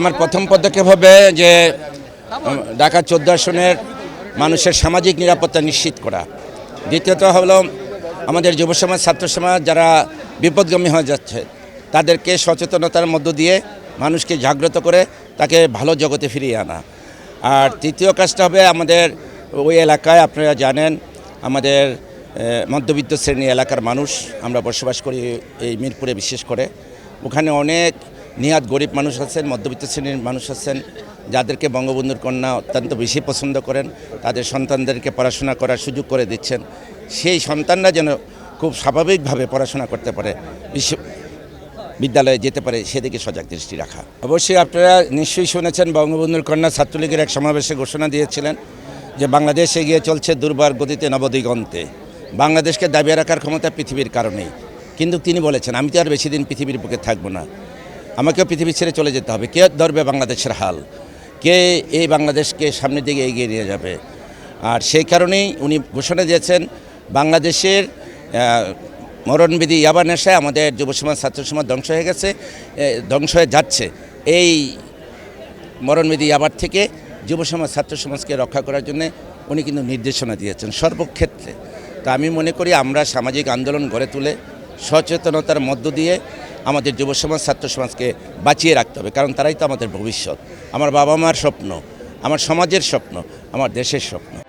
আমার প্রথম পদক্ষেপ হবে যে ঢাকা চোদ্দ আসনের মানুষের সামাজিক নিরাপত্তা নিশ্চিত করা। দ্বিতীয়ত হলো আমাদের যুব সমাজ, ছাত্র সমাজ যারা বিপদগামী হয়ে যাচ্ছে, তাদেরকে সচেতনতার মধ্য দিয়ে মানুষকে জাগ্রত করে তাকে ভালো জগতে ফিরিয়ে আনা। আর তৃতীয় কাজটা হবে আমাদের ওই এলাকায়, আপনারা জানেন, আমাদের মধ্যবিত্ত শ্রেণি এলাকার মানুষ আমরা বসবাস করি এই মিরপুরে বিশেষ করে। ওখানে অনেক নিহাত গরিব মানুষ আছেন, মধ্যবিত্ত শ্রেণির মানুষ আছেন, যাদেরকে বঙ্গবন্ধুর কন্যা অত্যন্ত বেশি পছন্দ করেন, তাদের সন্তানদেরকে পড়াশোনা করার সুযোগ করে দিচ্ছেন। সেই সন্তানরা যেন খুব স্বাভাবিকভাবে পড়াশোনা করতে পারে, বিশ্ব বিদ্যালয়ে যেতে পারে, সেদিকে সজাগ দৃষ্টি রাখা। অবশ্যই আপনারা নিশ্চয়ই শুনেছেন, বঙ্গবন্ধুর কন্যা ছাত্রলীগের এক সমাবেশে ঘোষণা দিয়েছিলেন যে বাংলাদেশ এগিয়ে চলছে দুর্বার গতিতে নবদিগন্তে। বাংলাদেশকে দাবিয়ে রাখার ক্ষমতা পৃথিবীর কারণেই। কিন্তু তিনি বলেছেন, আমি তো আর বেশি দিন পৃথিবীর বুকে থাকব না। আমাকেও পৃথিবী ছেড়ে চলে যেতে হবে। কে ধরবে বাংলাদেশের হাল? কে এই বাংলাদেশকে সামনের দিকে এগিয়ে নিয়ে যাবে? আর সেই কারণেই উনি ঘোষণা দিয়েছেন, বাংলাদেশের মরণবিধি ইয়াবা নেশায় আমাদের যুব সমাজ, ছাত্র সমাজ ধ্বংস হয়ে গেছে ধ্বংস হয়ে যাচ্ছে। এই মরণবিধি আবার থেকে যুব সমাজ, ছাত্র সমাজকে রক্ষা করার জন্য উনি কিন্তু নির্দেশনা দিয়েছেন সর্বক্ষেত্রে। তা আমি মনে করি আমরা সামাজিক আন্দোলন গড়ে তুলে সচেতনতার মধ্য দিয়ে আমাদের যুব সমাজ, ছাত্র সমাজকে বাঁচিয়ে রাখতে হবে, কারণ তারাই তো আমাদের ভবিষ্যৎ। আমার বাবা মার স্বপ্ন, আমার সমাজের স্বপ্ন, আমার দেশের স্বপ্ন।